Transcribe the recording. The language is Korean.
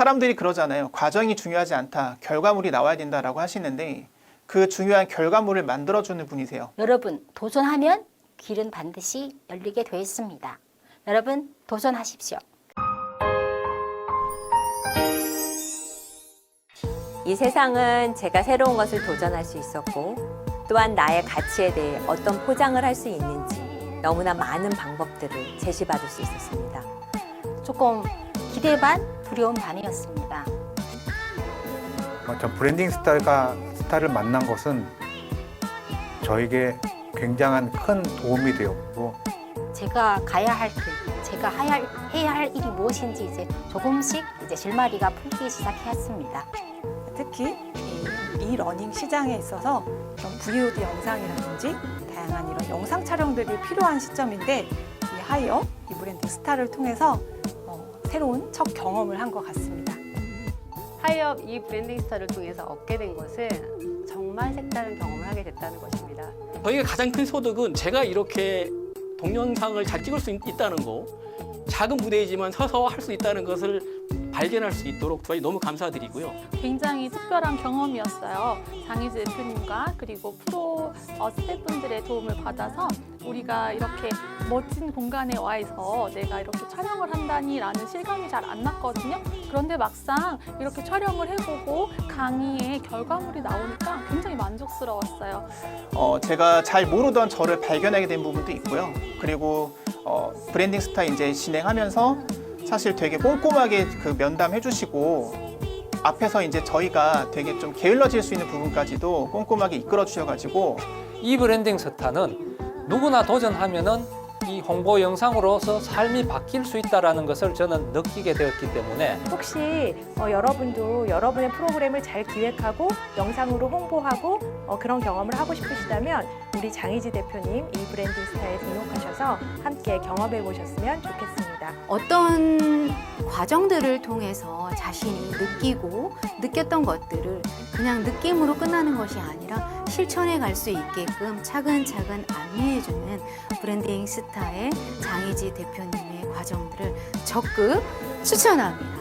사람들이 그러잖아요. 과정이 중요하지 않다. 결과물이 나와야 된다라고 하시는데 그 중요한 결과물을 만들어주는 분이세요. 여러분 도전하면 길은 반드시 열리게 되어 있습니다. 여러분 도전하십시오. 이 세상은 제가 새로운 것을 도전할 수 있었고 또한 나의 가치에 대해 어떤 포장을 할 수 있는지 너무나 많은 방법들을 제시받을 수 있었습니다. 조금 기대 반 두려움 반이었습니다. 어, 전 브랜딩 스타가 스타를 만난 것은 저에게 굉장한 큰 도움이 되었고 제가 가야 할 길, 제가 해야 할, 해야 할 일이 무엇인지 이제 조금씩 이제 실마리가 풀리기 시작했습니다. 특히 이, 이 러닝 시장에 있어서 이런 VOD 영상이라든지 다양한 이런 영상 촬영들이 필요한 시점인데 이 하이어, 이 브랜드 스타를 통해서 어, 새로운 첫 경험을 한 것 같습니다. 하이업 이 브랜딩 스타를 통해서 얻게 된 것은 정말 색다른 경험을 하게 됐다는 것입니다. 저희가 가장 큰 소득은 제가 이렇게 동영상을 잘 찍을 수 있, 다는 거, 작은 무대이지만 서서 할 수 있다는 것을 발견할 수 있도록 저희 너무 감사드리고요. 굉장히 특별한 경험이었어요. 장희재 대표님과 그리고 프로 어, 스태프분들의 도움을 받아서 우리가 이렇게 멋진 공간에 와 있어 내가 이렇게 촬영을 한다니라는 실감이 잘 안 났거든요. 그런데 막상 이렇게 촬영을 해보고 강의의 결과물이 나오니까 굉장히 만족스러웠어요. 어, 제가 잘 모르던 저를 발견하게 된 부분도 있고요. 그리고 어, 브랜딩 스타 이제 진행하면서 사실 되게 꼼꼼하게 그 면담해 주시고 앞에서 이제 저희가 되게 좀 게을러질 수 있는 부분까지도 꼼꼼하게 이끌어 주셔가지고 이 브랜딩 스타는 누구나 도전하면은 이 홍보 영상으로서 삶이 바뀔 수 있다라는 것을 저는 느끼게 되었기 때문에 혹시 어, 여러분도 여러분의 프로그램을 잘 기획하고 영상으로 홍보하고 어, 그런 경험을 하고 싶으시다면 우리 장희지 대표님 이 브랜드 스타에 등록하셔서 함께 경험해 보셨으면 좋겠 습니다. 어떤 과정들을 통해서 자신이 느끼고 느꼈던 것들을 그냥 느낌으로 끝나는 것이 아니라 실천해 갈 수 있게끔 차근차근 안내해주는 브랜딩 스타의 장희지 대표님의 과정들을 적극 추천합니다.